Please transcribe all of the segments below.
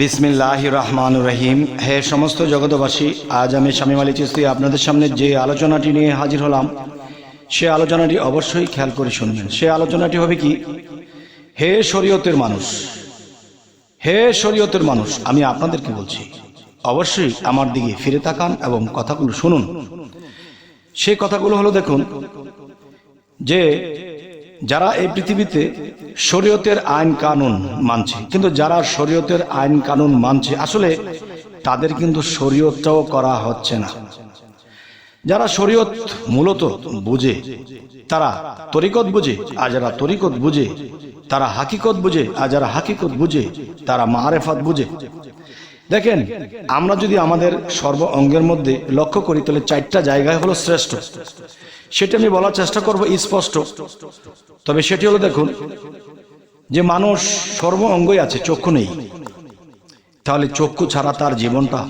বিসমিল্লাহ রহমান রহিম। হে সমস্ত জগতবাসী আজ আমি শামীম আলী চিস্তি আপনাদের সামনে যে আলোচনাটি নিয়ে হাজির হলাম, সে আলোচনাটি অবশ্যই খেয়াল করে শুনবেন। সে আলোচনাটি হবে কি? হে শরীয়তের মানুষ, হে শরীয়তের মানুষ, আমি আপনাদেরকে বলছি, অবশ্যই আমার দিকে ফিরে তাকান এবং কথাগুলো শুনুন। সে কথাগুলো হলো দেখুন, যে যারা এই পৃথিবীতে শরীয়তের আইন কানুন মানছে, কিন্তু যারা শরীয়তের আইন কানুন মানছে, আসলে তাদের কিন্তু শরীয়তটাও করা হচ্ছে না। যারা শরীয়ত মূলত বুঝে, তারা তরিকত বুঝে, আর যারা তরিকত বুঝে, তারা হাকিকত বুঝে, আর যারা হাকিকত বুঝে, তারা মারেফাত বুঝে। দেখেন, আমরা যদি আমাদের সর্ব অঙ্গের মধ্যে লক্ষ্য করি, তাহলে চারটা জায়গায় হলো শ্রেষ্ঠ। সেটা আমি বলার চেষ্টা করব স্পষ্ট। তবে সেটি হলো দেখুন, যে মানুষ সর্ব অঙ্গই আছে, চক্ষু নেই। তাহলে চক্ষু ছাড়া তার জীবনটা,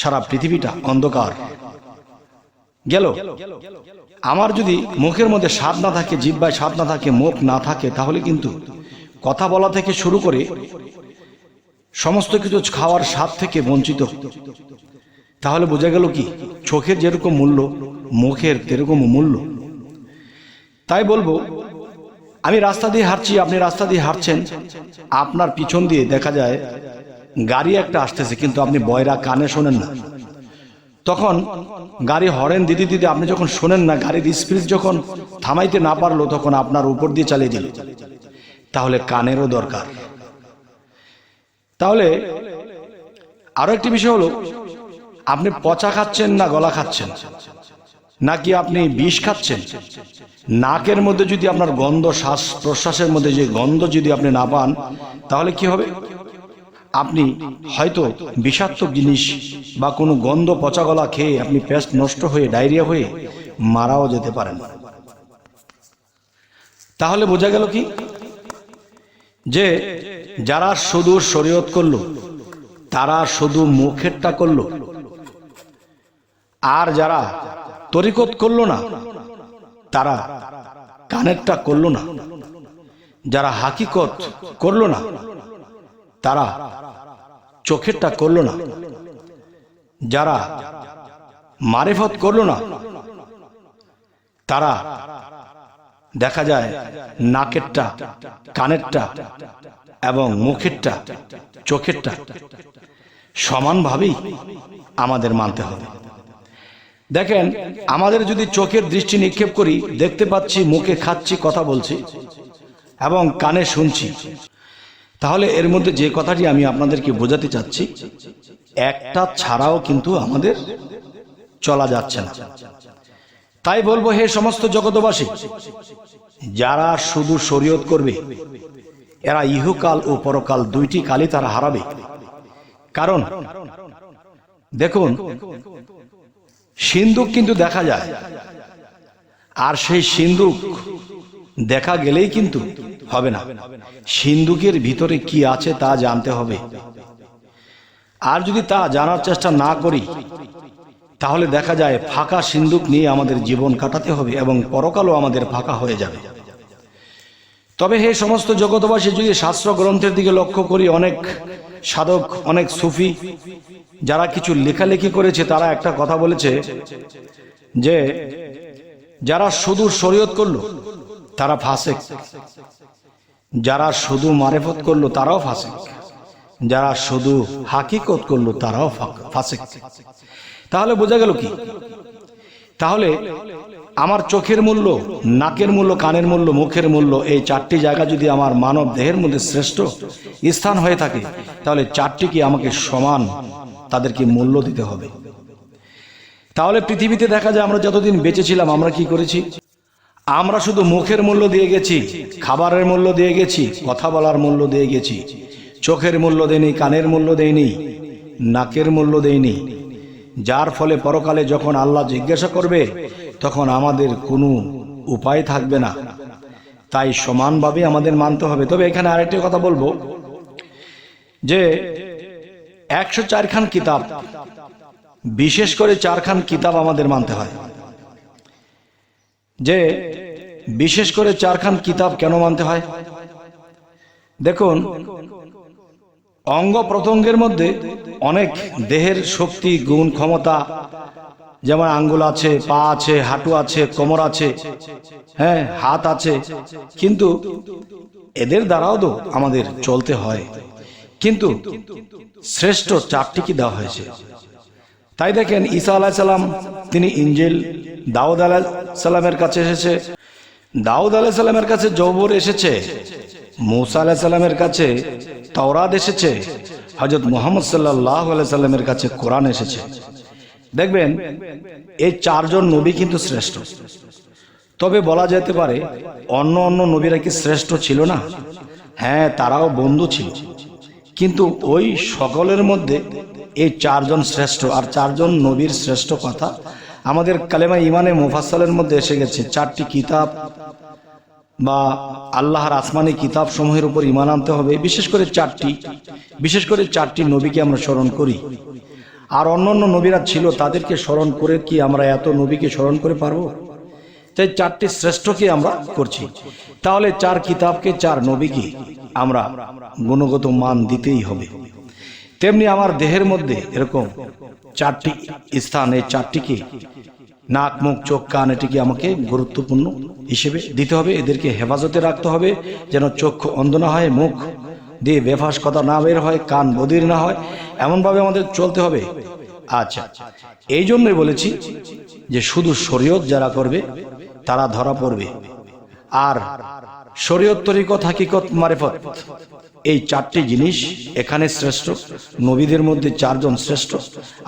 সারা পৃথিবীটা অন্ধকার। গেল? আমার যদি মুখের মধ্যে স্বাদ না থাকে, জিব্বায় স্বাদ না থাকে, মুখ না থাকে, তাহলে কিন্তু কথা বলা থেকে শুরু করে সমস্ত কিছু খাওয়ার স্বাদ থেকে বঞ্চিত। তাহলে বোঝা গেল কি, চোখের যেরকম মূল্য মুখের তেরকম মূল্য? তাই বলব, আমি রাস্তা দিয়ে হাঁটছি, আপনি রাস্তা দিয়ে হাঁটছেন, আপনার পিছন দিয়ে দেখা যায় গাড়ি একটা আসতেছে, কিন্তু আপনি বয়রা কানে শোনেন না। তখন গাড়ি হরেন দিদি দিদি আপনি যখন শোনেন না, গাড়ির স্পিড যখন থামাইতে না পারল, তখন আপনার উপর দিয়ে চালিয়ে দিল। তাহলে কানেরও দরকার। তাহলে আরও একটি বিষয় হলো, আপনি পচা খাচ্ছেন না গলা খাচ্ছেন? নাকি আপনি বিষ খাচ্ছেন? নাকের মধ্যে যদি আপনার গন্ধ, শ্বাস প্রশ্বাসের মধ্যে যে গন্ধ যদি আপনি না পান, তাহলে কি হবে? আপনি হয়তো বিষাক্ত জিনিস বা কোনো গন্ধ পচা গলা খেয়ে আপনি পেস্ট নষ্ট হয়ে, ডায়রিয়া হয়ে মারাও যেতে পারেন। তাহলে বোঝা গেল কি? যে যারা শুধু শরীয়ত করল, তারা শুধু মুখেরটা করল। আর যারা তরিকত করল না, তারা কানেরটা করল না। যারা হাকিকত করল না, তারা চোখেরটা করল না। যারা মারেফত করল না, তারা দেখা যায় নাকেরটা, কানেরটা এবং মুখেরটা, চোখেরটা সমানভাবেই আমাদের মানতে হবে। দেখেন, আমাদের যদি চোখের দৃষ্টি নিক্ষেপ করি, দেখতে পাচ্ছি, মুখে খাচ্ছি, কথা বলছি এবং কানে শুনছি, তাহলে এর মধ্যে যে কথাটি আমি আপনাদেরকে বোঝাতে চাচ্ছি, একটা ছাড়াও কিন্তু আমাদের চলা যাচ্ছে না। তাই বলব, হে সমস্ত জগতবাসী যারা শুধু শরীয়ত করবে, এরা ইহুকাল ও পরকাল দুইটি কালই তারা হারাবে। কারণ, দেখুন সিন্ধুক কিন্তু দেখা যায়। আর সেই সিন্ধুক দেখা গেলেই কিন্তু হবে না। সিন্ধুকের ভিতরে কি আছে তা জানতে হবে। আর যদি তা জানার চেষ্টা না করি, তাহলে দেখা যায় ফাঁকা সিন্ধুক নিয়ে আমাদের জীবন কাটাতে হবে এবং পরকালও আমাদের ফাঁকা হয়ে যাবে। তবে হে সমস্ত জগতবাসী যদি শাস্ত্র গ্রন্থের দিকে লক্ষ্য করি, অনেক সাধক অনেক সুফি, যারা কিছু লেখালেখি করেছে, তারা একটা কথা বলেছে যে, যারা শুধু শরীয়ত করল, তারা ফাসেক। যারা শুধু মারেফত করল, তারাও ফাসেক। যারা শুধু হাকিকত করল, তারাও ফাসেক। তাহলে বোঝা গেল কি? তাহলে আমার চোখের মূল্য, নাকের মূল্য, কানের মূল্য, মুখের মূল্য, এই চারটি জায়গা যদি আমার মানব দেহের মধ্যে শ্রেষ্ঠ স্থান হয়ে থাকে, তাহলে চারটি কি আমাকে সমান? তাদেরকে মূল্য দিতে হবে? তাহলে পৃথিবীতে দেখা যায় আমরা যতদিন বেঁচে ছিলাম, আমরা কি করেছি? আমরা শুধু মুখের মূল্য দিয়ে গেছি, খাবারের মূল্য দিয়ে গেছি, কথা বলার মূল্য দিয়ে গেছি, চোখের মূল্য দেয়নি কানের মূল্য দেয়নি নাকের মূল্য দেয়নি যার ফলে পরকালে যখন আল্লাহ জিজ্ঞাসা করবে তখন আমাদের কোনো উপায় থাকবে না। তাই সমানভাবে আমাদের মানতে হবে। তবে এখানে আরেকটি কথা বলব, যে একশো চারখান কিতাব, বিশেষ করে চারখান কিতাব আমাদের মানতে হয়। যে বিশেষ করে চারখান কিতাব কেন মানতে হয়? দেখুন, অঙ্গ প্রত্যঙ্গের মধ্যে অনেক দেহের শক্তি, গুণ, ক্ষমতা যেমন আঙ্গুল আছে, পা আছে, হাঁটু আছে, কোমর আছে হ্যাঁ হাত আছে। কিন্তু এদের দ্বারাও তো আমাদের চলতে হয়। কিন্তু শ্রেষ্ঠ চারটি কি দেওয়া হয়েছে? তাই দেখেন, ঈসা আলাহ সাল্লাম তিনি ইঞ্জেল দাউদ আলাহ সাল্লামের কাছে এসেছে। দাউদ আলাহ সাল্লামের কাছে জৌবর এসেছে। মৌসা আলাহ সাল্লামের কাছে তাওরাদ এসেছে। হজরত মোহাম্মদ সাল্লাহ আলাইহি সাল্লামের কাছে কোরআন এসেছে। দেখবেন, এই চারজন নবী কিন্তু শ্রেষ্ঠ। তবে বলা যেতে পারে, অন্য অন্য নবীরা কি শ্রেষ্ঠ ছিল না? হ্যাঁ তারাও বন্ধু ছিল। কিন্তু ওই সকলের মধ্যে এই চারজন শ্রেষ্ঠ আর চারজন নবীর শ্রেষ্ঠ কথা আমাদের কালেমা ইমানে মুফাসসালের মধ্যে এসে গেছে। চারটি কিতাব বা আল্লাহর আসমানি কিতাব সমূহের উপর ইমান আনতে হবে। বিশেষ করে চারটি, বিশেষ করে চারটি নবীকে আমরা স্মরণ করি। আর অন্য অন্য নবীরা ছিল, তাদেরকে স্মরণ করে কি আমরা এত নবীকে স্মরণ করে পারব? তাই চারটি শ্রেষ্ঠকে আমরা করছি। তাহলে চার কিতাবকে, চার নবীকে আমরা গুণগত মান দিতেই হবে। তেমনি আমার দেহের মধ্যে এরকম চারটি স্থান চারটিকে নাক, মুখ, চোখ, কান, এটিকে আমাকে গুরুত্বপূর্ণ হিসেবে দিতে হবে। এদেরকে হেফাজতে রাখতে হবে, যেন চক্ষু অন্ধ না হয়, মুখ দিয়ে বেফাস কথা না বের হয়, কান বদির না হয়, এমনভাবে আমাদের চলতে হবে। আচ্ছা এই জন্যই বলেছি যে শুধু শরীয়ত যারা করবে, তারা ধরা পড়বে। আর শরীয়ত তরিকত হাকিকত মারেফত। এই চারটি জিনিস এখানে শ্রেষ্ঠ, নবীদের মধ্যে চারজন শ্রেষ্ঠ,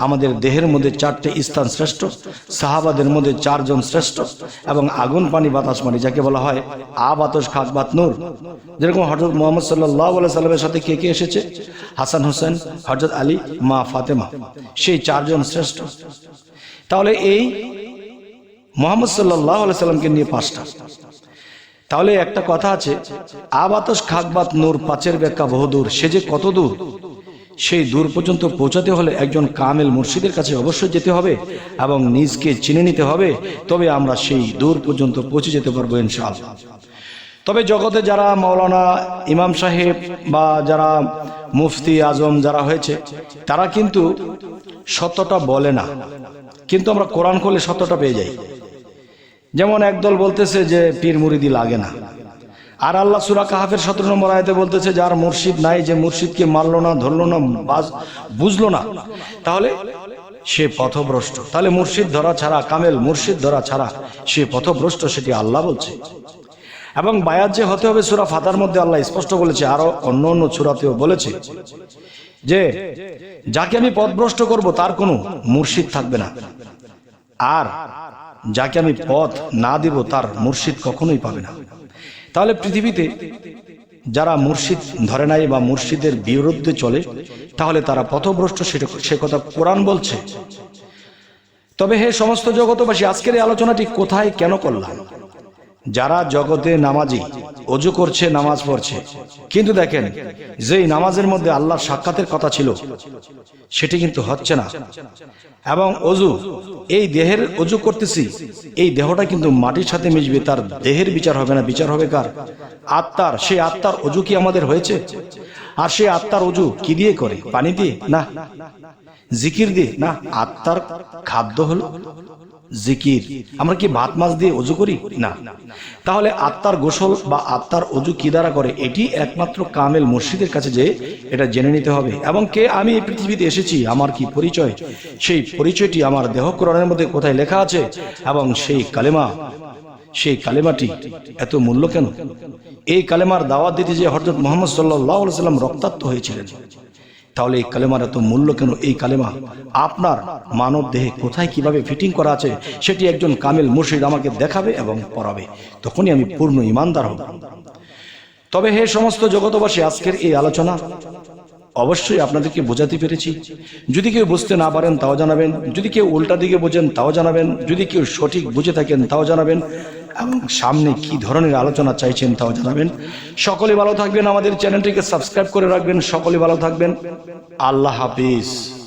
আমাদের দেহের মধ্যে চারটি স্থান শ্রেষ্ঠ, সাহাবাদের মধ্যে চারজন শ্রেষ্ঠ, এবং আগুন, পানি, বাতাস পানি যাকে বলা হয় আ বাতস, খাস বাত, নূর। যেরকম হজরত মোহাম্মদ সাল্লাহ সাল্লামের সাথে কে কে এসেছে? হাসান হোসেন হজরত আলী, মা ফাতেমা। সেই চারজন শ্রেষ্ঠ। তাহলে এই মোহাম্মদ সাল্লাহ সাল্লামকে নিয়ে পাঁচটা। তাহলে একটা কথা আছে, আবাতস খাকবাত নূর পাচের ব্যাখ্যা বহুদূর সে যে কত দূর? সেই দূর পর্যন্ত পৌঁছাতে হলে একজন কামেল মুর্শিদের কাছে অবশ্যই যেতে হবে এবং নিজকে চিনে নিতে হবে, তবে আমরা সেই দূর পর্যন্ত পৌঁছে যেতে পারব ইনশাআল্লাহ। তবে জগতে যারা মৌলানা ইমাম সাহেব বা যারা মুফতি আজম যারা হয়েছে, তারা কিন্তু সত্যটা বলে না। কিন্তু আমরা কোরআন করলে সত্যটা পেয়ে যাই। যেমন একদল বলতেছে যে পীর মুরিদি লাগে না। আর আল্লাহ সুরা কাহাফের সতেরো নম্বর আয়তে বলতেছে, যার মুর্শিদ নাই যে মুর্শিদকে মারলো না, ধরলো না বুঝলো না, তাহলে সে পথভ্রষ্ট। তাহলে মুর্শিদ ধরা ছাড়া, কামেল মুর্শিদ ধরা ছাড়া সে পথভ্রষ্ট, সেটি আল্লাহ বলছে। এবং বায়াত যে হতে হবে সুরা ফাতার মধ্যে আল্লাহ স্পষ্ট বলেছে, আরও অন্য অন্য সুরাতেও বলেছে যে, যাকে আমি পথভ্রষ্ট করব, তার কোনো মুর্শিদ থাকবে না। আর যাকে আমি পথ না দেব, তার মুর্শিদ কখনোই পাবে না। তাহলে পৃথিবীতে যারা মুর্শিদ ধরে নাই বা মুর্শিদের বিরুদ্ধে চলে, তাহলে তারা পথভ্রষ্ট সে কথা কোরআন বলছে। তবে হে সমস্ত জগতবাসী আজকের এই আলোচনাটি কোথায় কেন করলাম? যারা জগতে নামাজি, অজু করছে, নামাজ পড়ছে। কিন্তু দেখেন, যেই নামাজের মধ্যে আল্লাহর সাক্ষাতের কথা ছিল, সেটি কিন্তু হচ্ছে না। এবং অজু, এই দেহের অজু করতেছি, এই দেহটা কিন্তু মাটির সাথে মিশবে, তার দেহের বিচার হবে না। বিচার হবে কার? আত্মার। সেই আত্মার অজু কি আমাদের হয়েছে? আর সেই আত্মার অজু কি দিয়ে করে? পানি দিয়ে? না। জিকির দিয়ে? না। আত্মার খাদ্য হলো? জিকির। আমরা কি ভাত, মাছ দিয়ে অজু করি? না। তাহলে আত্মার গোসল বা আত্মার অজু কি দ্বারা করে? এটি একমাত্র কামেল মুর্শিদের কাছে যে এটা জেনে নিতে হবে। এবং কে আমি এই পৃথিবীতে এসেছি, আমার কি পরিচয়? সেই পরিচয়টি আমার দেহ কোরআনের মধ্যে কোথায় লেখা আছে? এবং সেই কালেমা, সেই কালেমাটি এত মূল্য কেন? এই কালেমার দাওয়াত দিতে যে হরজত মোহাম্মদ সাল্লাহ সাল্লাম রক্তাক্ত হয়েছিলেন। তাহলে এই কালেমার এত মূল্য কেন? এই কালেমা, আপনার মানব দেহে কোথায় কীভাবে ফিটিং করা আছে, সেটি একজন কামেল মুর্শিদ আমাকে দেখাবে এবং পড়াবে। তখনই আমি পূর্ণ ইমানদার হব। তবে হে সমস্ত জগতবাসী আজকের এই আলোচনা, অবশ্যই আপনাদেরকে বোঝাতে পেরেছি। যদি কেউ বুঝতে না পারেন, তাও জানাবেন। যদি কেউ উল্টা দিকে বোঝেন, তাও জানাবেন। যদি কেউ সঠিক বুঝে থাকেন, তাও জানাবেন। এবং সামনে কি ধরনের আলোচনা চাইছেন তাও জানাবেন। সকলে ভালো থাকবেন, আমাদের চ্যানেলটিকে সাবস্ক্রাইব করে রাখবেন। সকলে ভালো থাকবেন। আল্লাহ হাফিজ।